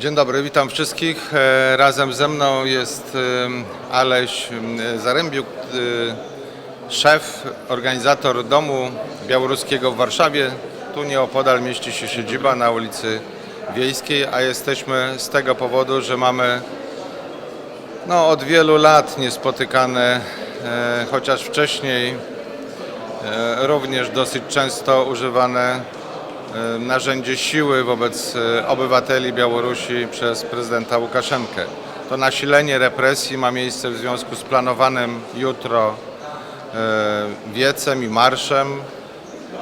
Dzień dobry, witam wszystkich. E, Razem ze mną jest Aleś Zarębiuk, e, szef, organizator Domu Białoruskiego w Warszawie. Tu nieopodal mieści się siedziba na ulicy Wiejskiej, a jesteśmy z tego powodu, że mamy no, od wielu lat niespotykane, e, chociaż wcześniej również dosyć często używane narzędzie siły wobec e, obywateli Białorusi przez prezydenta Łukaszenkę. To nasilenie represji ma miejsce w związku z planowanym jutro e, wiecem i marszem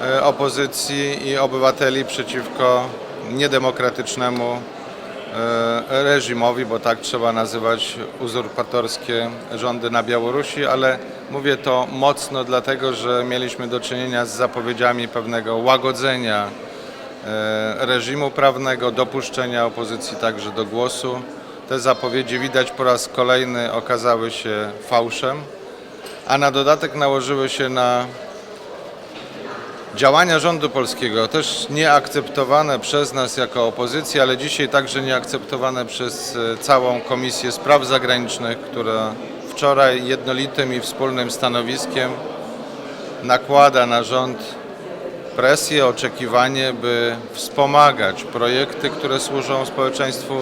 e, opozycji i obywateli przeciwko niedemokratycznemu e, reżimowi, bo tak trzeba nazywać uzurpatorskie rządy na Białorusi, ale mówię to mocno dlatego, że mieliśmy do czynienia z zapowiedziami pewnego łagodzenia e, reżimu prawnego, dopuszczenia opozycji także do głosu. Te zapowiedzi widać po raz kolejny okazały się fałszem, a na dodatek nałożyły się na działania rządu polskiego, też nieakceptowane przez nas jako opozycję, ale dzisiaj także nieakceptowane przez e, całą Komisję Spraw Zagranicznych, która wczoraj jednolitym i wspólnym stanowiskiem nakłada na rząd presję, oczekiwanie, by wspomagać projekty, które służą społeczeństwu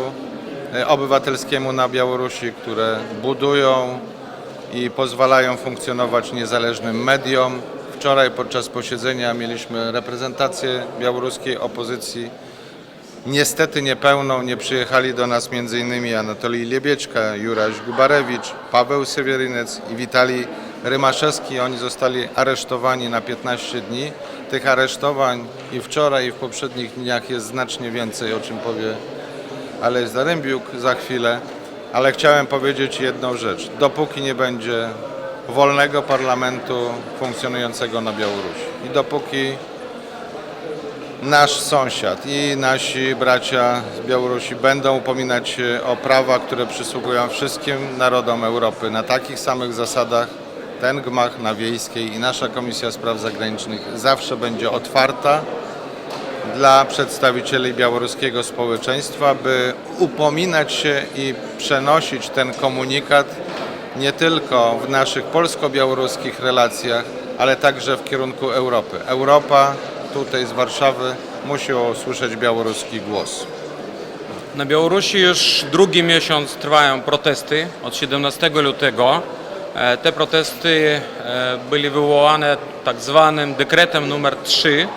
e, obywatelskiemu na Białorusi, które budują i pozwalają funkcjonować niezależnym mediom. Wczoraj podczas posiedzenia mieliśmy reprezentację białoruskiej opozycji. Niestety niepełną, nie przyjechali do nas m.in. Anatolij Liebieczka, Juraś Gubarewicz, Paweł Sewierynec i Witalij Rymaszewski. Oni zostali aresztowani na 15 dni. Tych aresztowań i wczoraj i w poprzednich dniach jest znacznie więcej, o czym powie Aleś Zarębiuk za chwilę. Ale chciałem powiedzieć jedną rzecz. Dopóki nie będzie wolnego parlamentu funkcjonującego na Białorusi i dopóki nasz sąsiad i nasi bracia z Białorusi będą upominać się o prawa, które przysługują wszystkim narodom Europy na takich samych zasadach, ten gmach na Wiejskiej i nasza Komisja Spraw Zagranicznych zawsze będzie otwarta dla przedstawicieli białoruskiego społeczeństwa, by upominać się i przenosić ten komunikat nie tylko w naszych polsko-białoruskich relacjach, ale także w kierunku Europy. Europa tutaj z Warszawy musi usłyszeć białoruski głos. Na Białorusi już drugi miesiąc trwają protesty od 17 lutego. E, Te protesty e, były wywołane tak zwanym dekretem numer 3,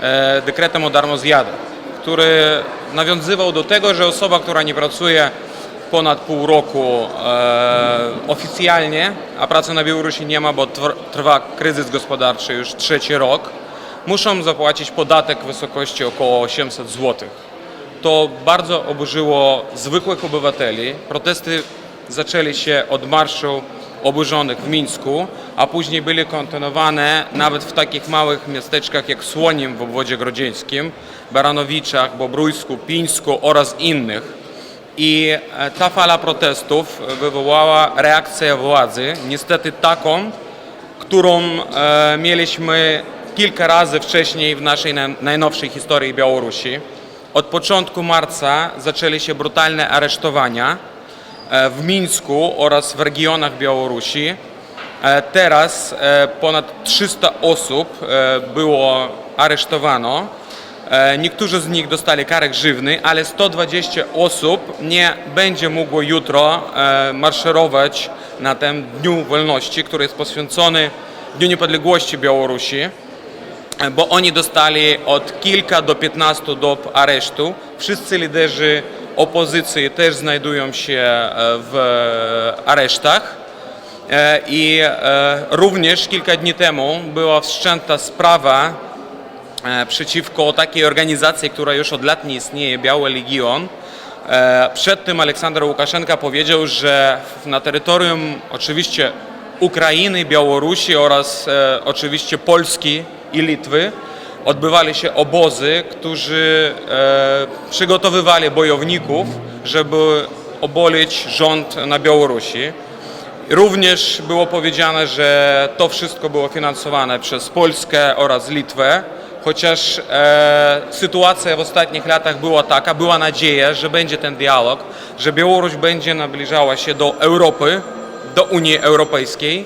e, dekretem o darmozjadach, który nawiązywał do tego, że osoba, która nie pracuje ponad pół roku oficjalnie, a pracy na Białorusi nie ma, bo trwa kryzys gospodarczy już trzeci rok, muszą zapłacić podatek w wysokości około 800 złotych. To bardzo oburzyło zwykłych obywateli. Protesty zaczęły się od marszu oburzonych w Mińsku, a później były kontynuowane nawet w takich małych miasteczkach jak Słonim w obwodzie grodzieńskim, Baranowiczach, Bobrójsku, Pińsku oraz innych. I e, ta fala protestów wywołała reakcję władzy, niestety taką, którą e, mieliśmy kilka razy wcześniej w naszej na- najnowszej historii Białorusi. Od początku marca zaczęły się brutalne aresztowania w Mińsku oraz w regionach Białorusi. E, Teraz e, ponad 300 osób e, było aresztowano. E, Niektórzy z nich dostali karę grzywny, ale 120 osób nie będzie mogło jutro e, maszerować na tym Dniu Wolności, który jest poświęcony Dniu Niepodległości Białorusi, e, bo oni dostali od kilka do 15 dob aresztu. Wszyscy liderzy opozycji też znajdują się e, w aresztach. E, I e, również kilka dni temu była wszczęta sprawa e, przeciwko takiej organizacji, która już od lat nie istnieje, Biały Legion. E, Przed tym Aleksander Łukaszenka powiedział, że na terytorium oczywiście Ukrainy, Białorusi oraz e, oczywiście Polski i Litwy odbywali się obozy, którzy e, przygotowywali bojowników, żeby obolić rząd na Białorusi. Również było powiedziane, że to wszystko było finansowane przez Polskę oraz Litwę, chociaż e, sytuacja w ostatnich latach była taka, była nadzieja, że będzie ten dialog, że Białoruś będzie nabliżała się do Europy, do Unii Europejskiej,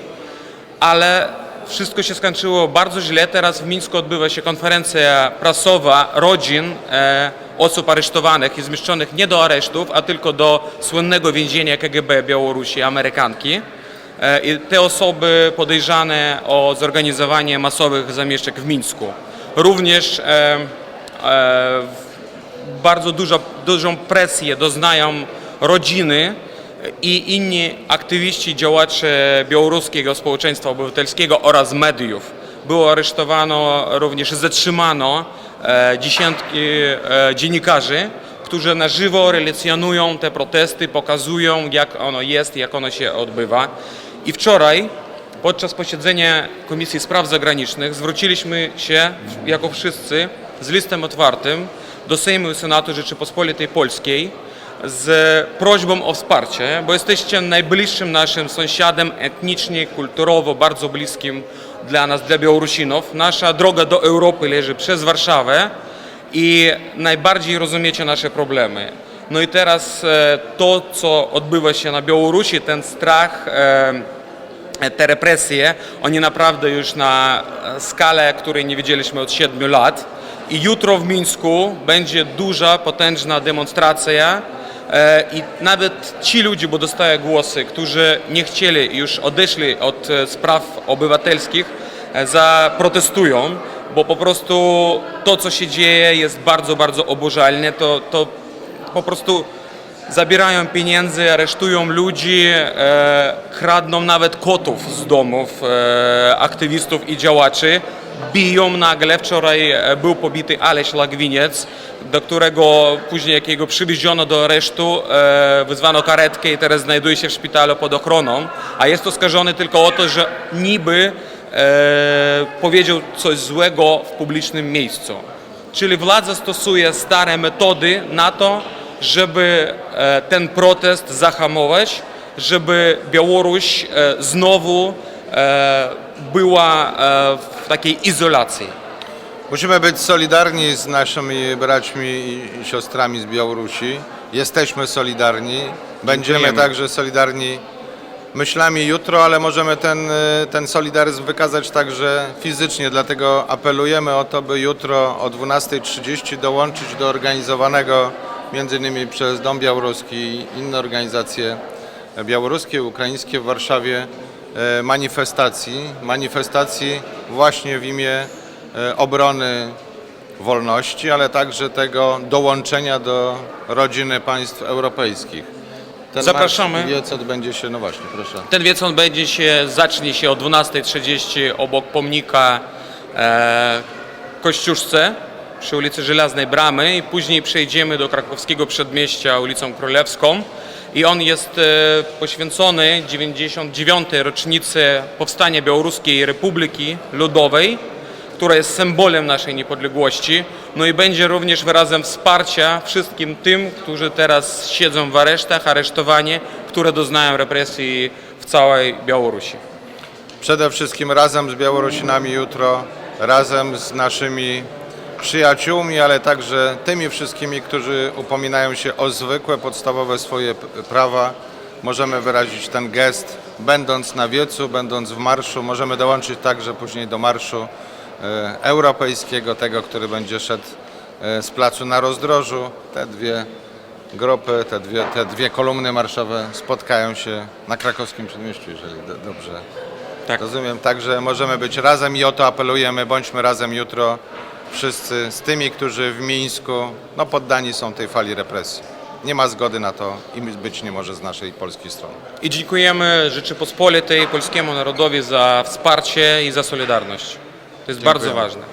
ale wszystko się skończyło bardzo źle. Teraz w Mińsku odbywa się konferencja prasowa rodzin e, osób aresztowanych i zmieszczonych nie do aresztów, a tylko do słynnego więzienia KGB Białorusi, Amerykanki. E, I te osoby podejrzane o zorganizowanie masowych zamieszek w Mińsku. Również e, e, bardzo dużo, dużą presję doznają rodziny i inni aktywiści, działacze białoruskiego społeczeństwa obywatelskiego oraz mediów. Było aresztowano, również zatrzymano e, dziesiątki e, dziennikarzy, którzy na żywo relacjonują te protesty, pokazują jak ono jest, jak ono się odbywa. I wczoraj podczas posiedzenia Komisji Spraw Zagranicznych zwróciliśmy się jako wszyscy z listem otwartym do Sejmu i Senatu Rzeczypospolitej Polskiej z prośbą o wsparcie, bo jesteście najbliższym naszym sąsiadem etnicznie, kulturowo, bardzo bliskim dla nas, dla Białorusinów. Nasza droga do Europy leży przez Warszawę i najbardziej rozumiecie nasze problemy. No i teraz e, to, co odbywa się na Białorusi, ten strach, e, te represje, oni naprawdę już na e, skalę, której nie widzieliśmy od 7 lat. I jutro w Mińsku będzie duża, potężna demonstracja. E, I nawet ci ludzie, bo dostaję głosy, którzy nie chcieli, już odeszli od e, spraw obywatelskich, e, zaprotestują, bo po prostu to, co się dzieje, jest bardzo, bardzo oburzalne. To, to po prostu zabierają pieniędzy, aresztują ludzi, e, kradną nawet kotów z domów e, aktywistów i działaczy, biją nagle. Wczoraj e, był pobity Aleś Lagwiniec, do którego później jakiego przywieziono do aresztu, e, wyzwano karetkę i teraz znajduje się w szpitalu pod ochroną, a jest oskarżony tylko o to, że niby e, powiedział coś złego w publicznym miejscu. Czyli władza stosuje stare metody na to, żeby ten protest zahamować, żeby Białoruś znowu była e, w takiej izolacji. Musimy być solidarni z naszymi braćmi i siostrami z Białorusi. Jesteśmy solidarni. Będziemy Dziękujemy. także solidarni myślami jutro, ale możemy ten, y, ten solidaryzm wykazać także fizycznie. Dlatego apelujemy o to, by jutro o 12.30 dołączyć do organizowanego między innymi przez Dom Białoruski i inne organizacje białoruskie, ukraińskie w Warszawie e, manifestacji. Manifestacji właśnie w imię e, obrony wolności, ale także tego dołączenia do rodziny państw europejskich. Ten Zapraszamy. Wiec odbędzie się, no właśnie, proszę. Ten wieczór będzie się, zacznie się o 12.30 obok pomnika e, Kościuszce przy ulicy Żelaznej Bramy i później przejdziemy do krakowskiego przedmieścia ulicą Królewską i on jest e, poświęcony 99. rocznicy powstania Białoruskiej Republiki Ludowej, która jest symbolem naszej niepodległości, no i będzie również wyrazem wsparcia wszystkim tym, którzy teraz siedzą w aresztach, aresztowani, które doznają represji w całej Białorusi. Przede wszystkim razem z Białorusinami jutro, razem z naszymi przyjaciółmi, ale także tymi wszystkimi, którzy upominają się o zwykłe, podstawowe swoje prawa. Możemy wyrazić ten gest, będąc na wiecu, będąc w marszu. Możemy dołączyć także później do marszu e, europejskiego, tego, który będzie szedł e, z placu na rozdrożu. Te dwie grupy, te dwie, te dwie kolumny marszowe spotkają się na krakowskim przedmieściu, jeżeli do, dobrze Tak. rozumiem. Także możemy być razem i o to apelujemy. Bądźmy razem jutro wszyscy z tymi, którzy w Mińsku no, poddani są tej fali represji. Nie ma zgody na to i być nie może z naszej polskiej strony. I dziękujemy Rzeczypospolitej, polskiemu narodowi za wsparcie i za solidarność. To jest bardzo ważne.